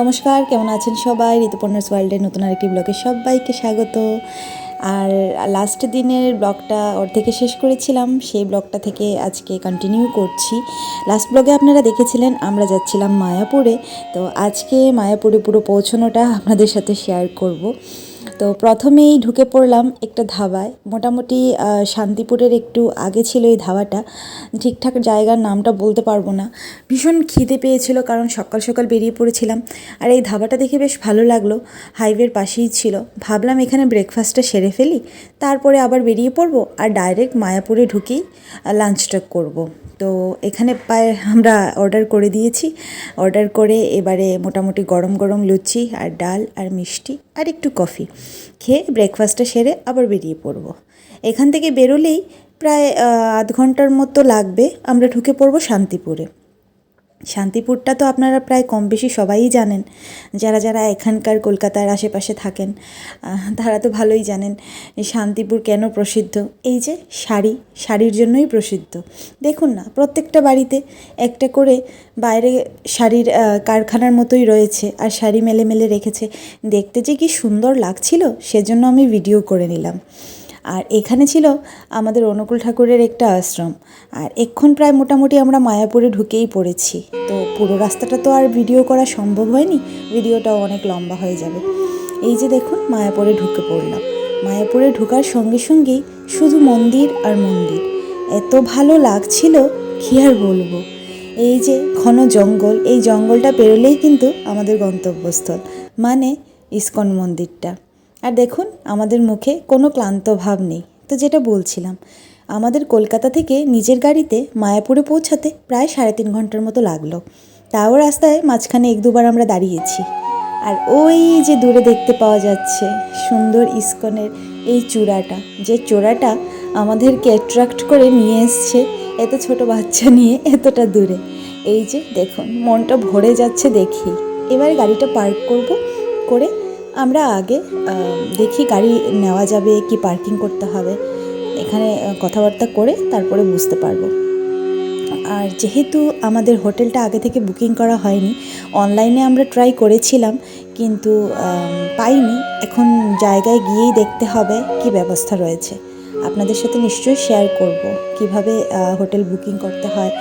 নমস্কার, কেমন আছেন সবাই? ঋতুপর্ণাস ওয়ার্ল্ডের নতুন আরেকটি ব্লগে সবাইকে স্বাগত। আর লাস্ট দিনের ব্লগটা অর্ধেকে শেষ করেছিলাম, সেই ব্লগটা থেকে আজকে কন্টিনিউ করছি। লাস্ট ব্লগে আপনারা দেখেছিলেন, আমরা যাচ্ছিলাম মায়াপুরে। তো আজকে মায়াপুরে পুরো পৌঁছানোটা আপনাদের সাথে শেয়ার করব। তো প্রথমেই ঢুকে পড়লাম একটা ধাবায়। মোটামুটি শান্তিপুরের একটু আগে ছিল এই ধাবাটা। ঠিকঠাক জায়গার নামটা বলতে পারব না। ভীষণ খিদে পেয়েছিল কারণ সকাল সকাল বেরিয়ে পড়েছিলাম। আর এই ধাবাটা দেখে বেশ ভালো লাগল। হাইওয়ের পাশেই ছিল। ভাবলাম এখানে ব্রেকফাস্টটা সেরে ফেলি। তারপরে আবার বেরিয়ে পড়ব আর ডাইরেক্ট মায়াপুরে ঢুকেই লাঞ্চটা করব। তো এখানে প্রায় আমরা অর্ডার করে দিয়েছি। অর্ডার করে এবারে মোটামুটি গরম গরম লুচি আর ডাল আর মিষ্টি আর একটু কফি। খেয়ে ব্রেকফাস্টটা সেরে আবার বেরিয়ে পড়ব। এখান থেকে বেরোলেই প্রায় আধ ঘণ্টার মতো লাগবে। আমরা ঢুকে পড়ব শান্তিপুরে। শান্তিপুরটা তো আপনারা প্রায় কম বেশি সবাই জানেন। যারা যারা এখানকার কলকাতার আশেপাশে থাকেন তারা তো ভালোই জানেন শান্তিপুর কেন প্রসিদ্ধ। এই যে শাড়ি, শাড়ির জন্যই প্রসিদ্ধ। দেখুন না, প্রত্যেকটা বাড়িতে একটা করে বাইরে শাড়ির কারখানার মতোই রয়েছে আর শাড়ি মেলে মেলে রেখেছে। দেখতে যে কি সুন্দর লাগছিল, সেজন্য আমি ভিডিও করে নিলাম। আর এখানে ছিল আমাদের অনুকূল ঠাকুরের একটা আশ্রম। আর এক্ষণ প্রায় মোটামুটি আমরা মায়াপুরে ঢুকেই পড়েছি। তো পুরো রাস্তাটা তো আর ভিডিও করা সম্ভব হয়নি, ভিডিওটাও অনেক লম্বা হয়ে যাবে। এই যে দেখুন, মায়াপুরে ঢুকে পড়লাম। মায়াপুরে ঢোকার সঙ্গে সঙ্গেই শুধু মন্দির আর মন্দির। এত ভালো লাগছিল, কী আর বলব? এই যে ঘন জঙ্গল, এই জঙ্গলটা পেরোলেই কিন্তু আমাদের গন্তব্যস্থল মানে ইস্কন মন্দিরটা। আর দেখুন, আমাদের মুখে কোনো ক্লান্ত ভাব নেই। তো যেটা বলছিলাম, আমাদের কলকাতা থেকে নিজের গাড়িতে মায়াপুরে পৌঁছাতে প্রায় সাড়ে তিন ঘণ্টার মতো লাগল। তাও রাস্তায় মাঝখানে এক দুবার আমরা দাঁড়িয়েছি। আর ওই যে দূরে দেখতে পাওয়া যাচ্ছে, সুন্দর ইস্কনের এই চূড়াটা, যে চূড়াটা আমাদেরকে অ্যাট্রাক্ট করে নিয়ে এসছে এত ছোট বাচ্চা নিয়ে এতটা দূরে। এই যে দেখুন, মনটা ভরে যাচ্ছে দেখি। এবারে গাড়িটা পার্ক করব, করে আমরা আগে দেখি গাড়ি নেওয়া যাবে কি পার্কিং করতে হবে। এখানে কথাবার্তা করে তারপরে বুঝতে পারব। আর যেহেতু আমাদের হোটেলটা আগে থেকে বুকিং করা হয়নি অনলাইনে আমরা ট্রাই করেছিলাম, কিন্তু পাইনি। এখন জায়গায় গিয়েই দেখতে হবে কি ব্যবস্থা রয়েছে। আপনাদের সাথে নিশ্চয়ই শেয়ার করব কীভাবে হোটেল বুকিং করতে হয়,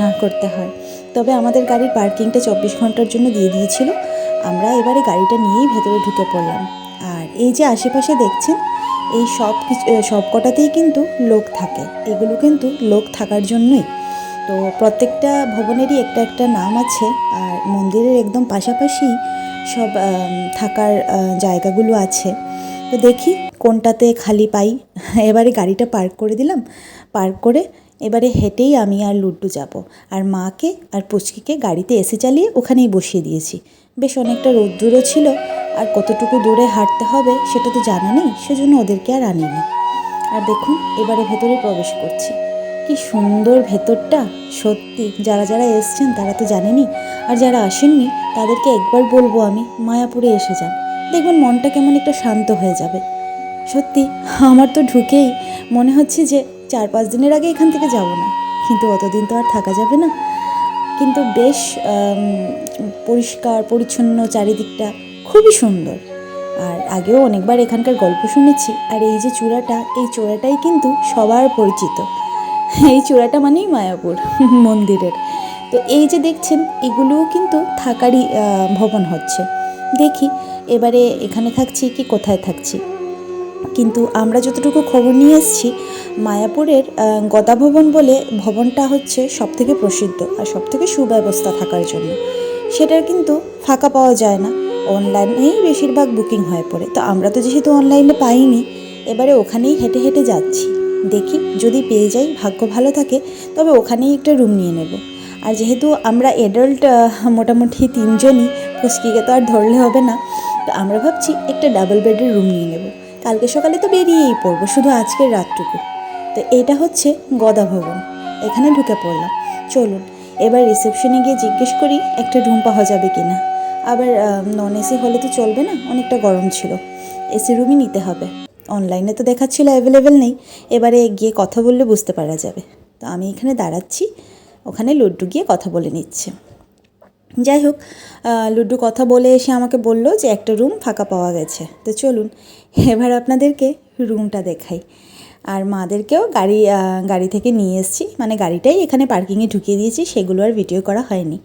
না করতে হয়। তবে আমাদের গাড়ির পার্কিংটা চব্বিশ ঘণ্টার জন্য দিয়ে দিয়েছিল। আমরা এবারে গাড়িটা নিয়েই ভেতরে ঢুকে পড়লাম। আর এই যে আশেপাশে দেখছেন, এই সব কিছু সব কটাতেই কিন্তু লোক থাকে। এগুলো কিন্তু লোক থাকার জন্যই। তো প্রত্যেকটা ভবনেরই একটা একটা নাম আছে আর মন্দিরের একদম পাশাপাশি সব থাকার জায়গাগুলো আছে। তো দেখি কোনটাতে খালি পাই। এবারে গাড়িটা পার্ক করে দিলাম। পার্ক করে এবারে হেঁটেই আমি আর লুড্ডু যাব। আর মাকে আর পুচকিকে গাড়িতে এসে চালিয়ে ওখানেই বসিয়ে দিয়েছি। বেশ অনেকটা রোদ্দুরও ছিল, আর কতটুকু দূরে হাঁটতে হবে সেটা তো জানা নেই, সেজন্য ওদেরকে আর আনিনি। আর দেখুন, এবারে ভেতরে প্রবেশ করছি। কি সুন্দর ভেতরটা! সত্যি, যারা যারা এসছেন তারা তো জানেনি আর যারা আসেননি তাদেরকে একবার বলব আমি, মায়াপুরে এসে যান। দেখবেন মনটা কেমন একটা শান্ত হয়ে যাবে। সত্যি, আমার তো ঢুকেই মনে হচ্ছে যে চার পাঁচ দিনের আগে এখান থেকে যাব না, কিন্তু অতদিন তো আর থাকা যাবে না। কিন্তু বেশ পরিষ্কার, পরিচ্ছন্ন চারিদিকটা খুবই সুন্দর। আর আগেও অনেকবার এখানকার গল্প শুনেছি, আর এই যে চূড়াটা, এই চূড়াটাই কিন্তু সবার পরিচিত। এই চূড়াটা মানেই মায়াপুর, মন্দিরের। তো এই যে দেখছেন, এগুলোও কিন্তু থাকারই ভবন হচ্ছে। দেখি, এবারে এখানে থাকছি কি কোথায় থাকছি? কিন্তু আমরা যতটুকু খবর নিয়ে এসেছি, মায়াপুরের গদা ভবন বলে ভবনটা হচ্ছে সবথেকে প্রসিদ্ধ আর সবথেকে সুব্যবস্থা থাকার জন্য। সেটার কিন্তু ফাঁকা পাওয়া যায় না। অনলাইনেই বেশিরভাগ বুকিং হয়ে পড়ে। তো আমরা তো যেহেতু অনলাইনে পাইনি, এবারে ওখানেই হেঁটে হেঁটে যাচ্ছি। দেখি যদি পেয়ে যাই, ভাগ্য ভালো থাকে, তবে ওখানেই একটা রুম নিয়ে নেব। আর যেহেতু আমরা অ্যাডাল্ট মোটামুটি তিনজনই পুচকিকে তো আর ধরলে হবে না, তো আমরা ভাবছি একটা ডাবল বেডের রুম নিয়ে নেব। কালকে সকালে তো বেরিয়েই পড়ব, শুধু আজকের রাতটুকু। তো এটা হচ্ছে গদা ভবন, এখানে ঢুকে পড়লাম। চলুন, এবার রিসেপশনে গিয়ে জিজ্ঞেস করি একটা রুম পাওয়া যাবে কি না আবার নন এসি হলে তো চলবে না, অনেকটা গরম ছিল। এসি রুমই নিতে হবে। অনলাইনে তো দেখাচ্ছিল অ্যাভেলেবেল নেই। এবারে গিয়ে কথা বললে বুঝতে পারা যাবে। তো আমি এখানে দাঁড়াচ্ছি, ওখানে লড্ডু গিয়ে কথা বলে নিচ্ছে। যাই হোক লুড্ডু কথা বলে এসে আমাকে বলল যে একটা রুম ফাঁকা পাওয়া গেছে। তো চলুন, এবার আপনাদেরকে রুমটা দেখাই। আর মাদেরকেও গাড়ি গাড়ি থেকে নিয়ে এসেছি। মানে গাড়িটাই এখানে পার্কিংয়ে ঢুকিয়ে দিয়েছি, সেগুলো আর ভিডিও করা হয়নি।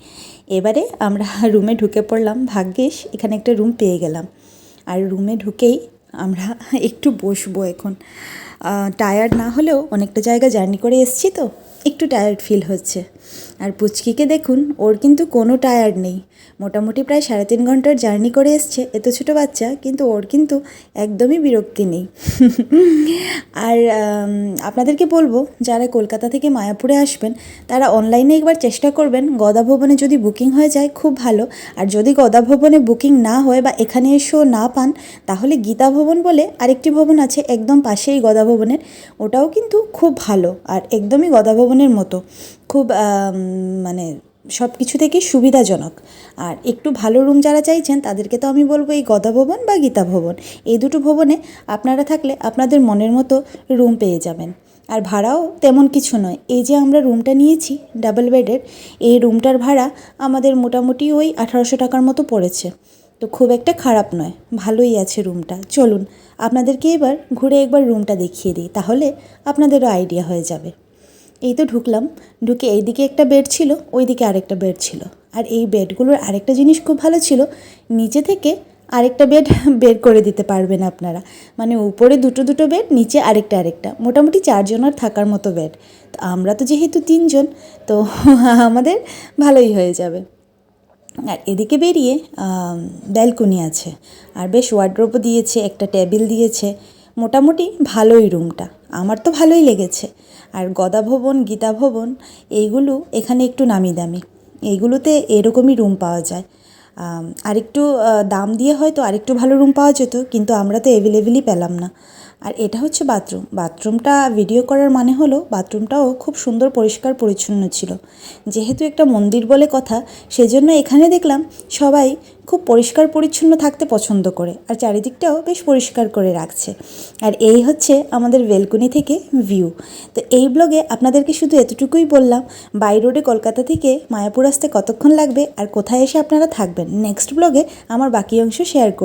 এবারে আমরা রুমে ঢুকে পড়লাম। ভাগ্যিস, এখানে একটা রুম পেয়ে গেলাম। আর রুমে ঢুকেই আমরা একটু বসবো এখন। টায়ার্ড না হলেও অনেকটা জায়গা জার্নি করে এসেছি তো, একটু টায়ার্ড ফিল হচ্ছে। আর পুচকিকে দেখুন, ওর কিন্তু কোনো টায়ার্ড নেই। মোটামুটি প্রায় সাড়ে তিন ঘণ্টার জার্নি করে এসছে এত ছোটো বাচ্চা, কিন্তু ওর কিন্তু একদমই বিরক্তি নেই। আর আপনাদেরকে বলব, যারা কলকাতা থেকে মায়াপুরে আসবেন, তারা অনলাইনে একবার চেষ্টা করবেন, গদা ভবনে যদি বুকিং হয়ে যায়, খুব ভালো। আর যদি গদা ভবনে বুকিং না হয় বা এখানে এসেও না পান, তাহলে গীতা ভবন বলে আরেকটি ভবন আছে, একদম পাশেই গদা ভবনের। ওটাও কিন্তু খুব ভালো, আর একদমই গদা ভবনের মতো। খুব মানে সব কিছু থেকেই সুবিধাজনক। আর একটু ভালো রুম যারা চাইছেন, তাদেরকে তো আমি বলব এই গদা ভবন বা গীতা ভবন। এই দুটো ভবনে আপনারা থাকলে আপনাদের মনের মতো রুম পেয়ে যাবেন। আর ভাড়াও তেমন কিছু নয়। এই যে আমরা রুমটা নিয়েছি ডাবল বেডের এই রুমটার ভাড়া আমাদের মোটামুটি ওই আঠারোশো টাকার মতো পড়েছে। তো খুব একটা খারাপ নয়, ভালোই আছে রুমটা চলুন, আপনাদেরকে এবার ঘুরে একবার রুমটা দেখিয়ে দিই, তাহলে আপনাদেরও আইডিয়া হয়ে যাবে। এই তো ঢুকলাম। ঢুকে এইদিকে একটা বেড ছিল, ওইদিকে আরেকটা বেড ছিল। আর এই বেডগুলোর আরেকটা জিনিস খুব ভালো ছিল, নিচে থেকে আরেকটা বেড বের করে দিতে পারবেন আপনারা। মানে উপরে দুটো দুটো বেড নিচে আরেকটা আরেকটা। মোটামুটি চারজনের থাকার মতো বেড তো আমরা তো যেহেতু তিনজন, তো আমাদের ভালোই হয়ে যাবে। আর এদিকে বেরিয়ে ব্যালকনি আছে। আর বেশ ওয়ার্ড্রোবও দিয়েছে, একটা টেবিল দিয়েছে। মোটামুটি ভালোই রুমটা আমার তো ভালোই লেগেছে। আর গদা ভবন, গীতা ভবন, এইগুলো এখানে একটু নামি দামি এইগুলোতে এরকমই রুম পাওয়া যায়। আরেকটু দাম দিয়ে হয়তো আরেকটু ভালো রুম পাওয়া যেত, কিন্তু আমরা তো অ্যাভেলেবেলই পেলাম না। আর এটা হচ্ছে বাথরুম। বাথরুমটা ভিডিও করার মানে হলো বাথরুমটাও খুব সুন্দর, পরিষ্কার, পরিচ্ছন্ন ছিল। যেহেতু একটা মন্দির বলে কথা, সেজন্য এখানে দেখলাম সবাই খুব পরিষ্কার, পরিচ্ছন্ন থাকতে পছন্দ করে আর চারিদিকটাও বেশ পরিষ্কার করে রাখছে। আর এই হচ্ছে আমাদের বেলকুনি থেকে ভিউ তো এই ব্লগে আপনাদেরকে শুধু এতটুকুই বললাম বাই রোডে কলকাতা থেকে মায়াপুর আসতে কতক্ষণ লাগবে আর কোথায় এসে আপনারা থাকবেন? নেক্সট ব্লগে আমার বাকি অংশ শেয়ার করব।